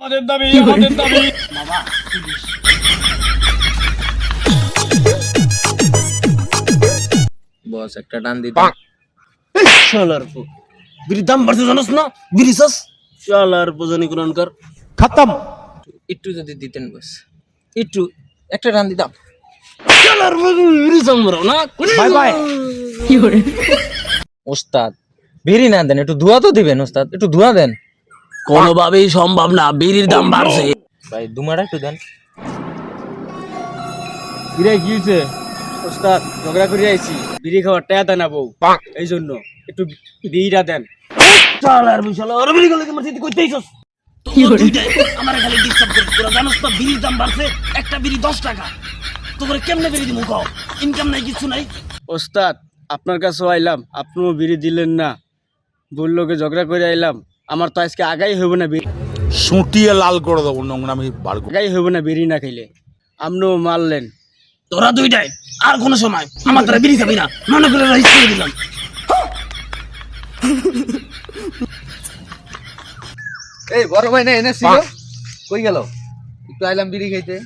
আমাদের দাবি আমাদের দাবি। বস একটা টান দিতে। শালার পো। বিড়ির দাম বাড়ছে জানোস না? বিড়ি চাস শালার পোজানি কোরআনকার একটু যদি দিতেন বস। একটু একটা টান দিতাম। শালার পো বিড়ি চাম না? Bye bye. ওস্তাদ বিড়ি না দেন একটু ধোয়া তো দিবেন ওস্তাদ। একটু ধোয়া দেন। কোনোভাবেই সম্ভব না বিড়ির দাম বাড়ছে। ভাই দুমাটা একটু দেন। বিরে কি হয়েছে ওস্তাদ ঝগড়া করে আইছি। বিড়ি খাওয়ার টায়া দেন বউ। এই জন্য একটু বিড়িটা দেন। শালার পো শালা ওরে বিড়ি গলে তোমার সাথে তোর দুইটাই আমার খালি ডিস্টার্ব করে তোরা জানোস না বিড়ির দাম বাড়ছে একটা বিড়ি দশ টাকা। তোরে কেমনে বিড়ি দিমু কও? ইনকাম নাই কিছু নাই। ওস্তাদ আপনার কাছে আইলাম আপনিও বিড়ি দিলেন না। বললোকে ঝগড়া করে আইলাম। আমার তো আজকে আগাই হইব না বিড়ি সুটিয়ে লাল করে দেবো নোংরামি বার করে আগাই হইব না বিড়ি না খাইলে। আপনিও মারলেন। তোরা দুইটাই আর কোনো সময়। আমার দ্বারা বিড়ি খাবি না। মনে করে রাইস করে দিলাম। এই বড় ভাই না এনে ছিল কই গেল? একটু আইলাম বিড়ি খাইতে।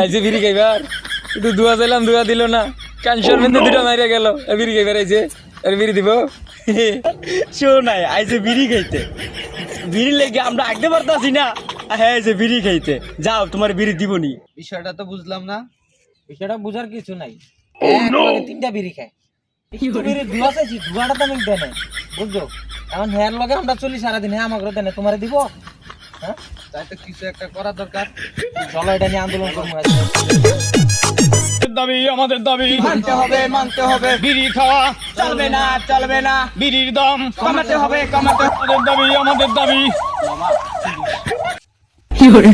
আইছে বিড়ি খাইবার একটু ধোয়া চাইলাম ধোয়া দিল না। কানসর দুটো মাইরা গেল বিড়ি আইছে আর বিড়ি দিব শো নাই আইছে বিড়ি খাইতে বিড়ি লেগে আমরা আঁকতে পারতাছি না হ্যাঁ আইছে বিড়ি খাইতে যাও তোমার বিড়ি দিবনি বিষয়টা তো বুঝলাম না। বিষয়টা বুঝার কিছু নাই। তিনটা বিড়ি খায়। একটু বিড়ি ধোয়া চাইছি ধোয়াটা তো আমি দেয় নাই বুঝছ? এখন হ্যার লগে আমরা চলি সারাদিন। হ্যাঁ আমাকে দেয় না দিব? হ্যাঁ? তাই তো কিছু একটা করা দরকার। চলো এটা নিয়ে আন্দোলন করব। দাবি আমাদের দাবি। মানতে হবে মানতে হবে। বিড়ি খাওয়া চলবে না চলবে না। বিড়ির দাম। কমাতে হবে কমাতে আমাদের দাবি আমাদের দাবি। হবে